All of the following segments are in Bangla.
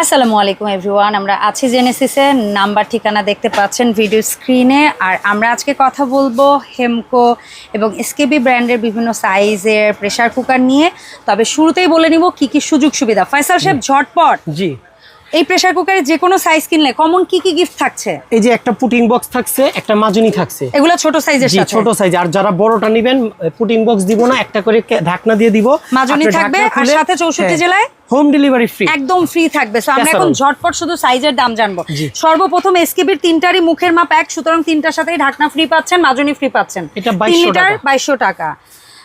আসসালামু আলাইকুম এভরিওয়ান আমরা আছি জেনেসিসে নাম্বার ঠিকানা দেখতে পাচ্ছেন ভিডিও স্ক্রিনে। আর আমরা আজকে কথা বলব হেমকো এবং এসকেবি ব্র্যান্ডের বিভিন্ন সাইজের প্রেসার কুকার নিয়ে। তবে শুরুতেই বলে নিব কি কি সুযোগ সুবিধা। ফয়সাল সাহেব ঝটপট। জি। এই প্রেসার কুকারে যে কোনো সাইজ কিনলে কমন কি কি গিফট থাকছে? এই যে একটা পুটিং বক্স থাকছে একটা মাজুনি থাকছে। এগুলো ছোট সাইজের সাথে। ছোট সাইজ আর যারা বড়টা নেবেন পুটিং বক্স দিব না একটা করে ঢাকনা দিয়ে দিব। মাজনি থাকবে আর সাথে চৌষট্টি জেলায় হোম ডেলিভারি ফ্রি একদম ফ্রি থাকবে। সো আমরা এখন। ঝটপট শুধু সাইজের দাম জানব। সর্বপ্রথম এসকেবির তিনটারই মুখের মাপ এক সুতরাং তিনটার সাথেই ঢাকনা ফ্রি পাচ্ছেন মাজনি ফ্রি পাচ্ছেন। এটা 2200 টাকা। বাইশশো টাকা।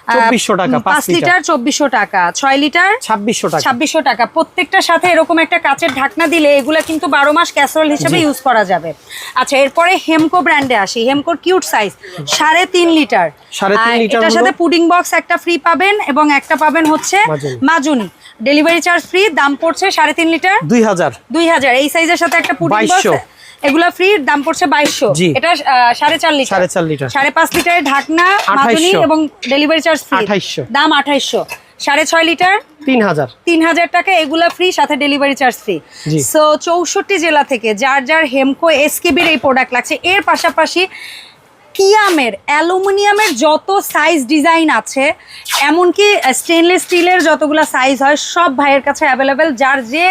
আহ, 2400 টাকা, পাঁচ লিটার। চব্বিশশো টাকা। ছয় লিটার? ছাব্বিশশো টাকা। ছাব্বিশশো টাকা। প্রত্যেকটার সাথে এরকম একটা কাচের ঢাকনা দিলে এগুলা কিন্তু বারো মাস ক্যাসরোল হিসেবে ইউজ করা যাবে। আচ্ছা এরপরে হেমকো ব্র্যান্ডে আসি। হেমকোর কিউট সাইজ সাড়ে তিন লিটার। এটার সাথে পুডিং বক্স একটা ফ্রি পাবেন এবং একটা পাবেন হচ্ছে মাজনি। ডেলিভারি চার্জ ফ্রি দাম পড়ছে সাড়ে তিন লিটার। দুই হাজার। দুই হাজার। এই সাইজের সাথে একটা পুডিং বক্স 2200 এগুলা ফ্রি দাম পড়ছে বাইশশো। এটা সাড়ে চার লিটার। সাড়ে চার লিটার। সাড়ে পাঁচ লিটারের ঢাকনা 2800 এবং ডেলিভারি চার্জ ফ্রি 2800 দাম আঠাইশশো। সাড়ে ছয় লিটার। তিন হাজার। তিন হাজার টাকা এগুলা ফ্রি সাথে ডেলিভারি চার্জ ফ্রি সো চৌষট্টি জেলা থেকে যার যার হেমকো এসকেবির এই প্রোডাক্ট লাগছে। এর পাশাপাশি কিয়ামের অ্যালুমিনিয়ামের যত সাইজ ডিজাইন আছে এমনকি স্টেনলেস স্টিলের যতগুলো সাইজ হয় সব ভাইয়ের কাছে অ্যাভেলেবেল যার যে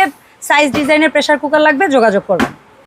সাইজ ডিজাইনের প্রেসার কুকার লাগবে যোগাযোগ করবেন।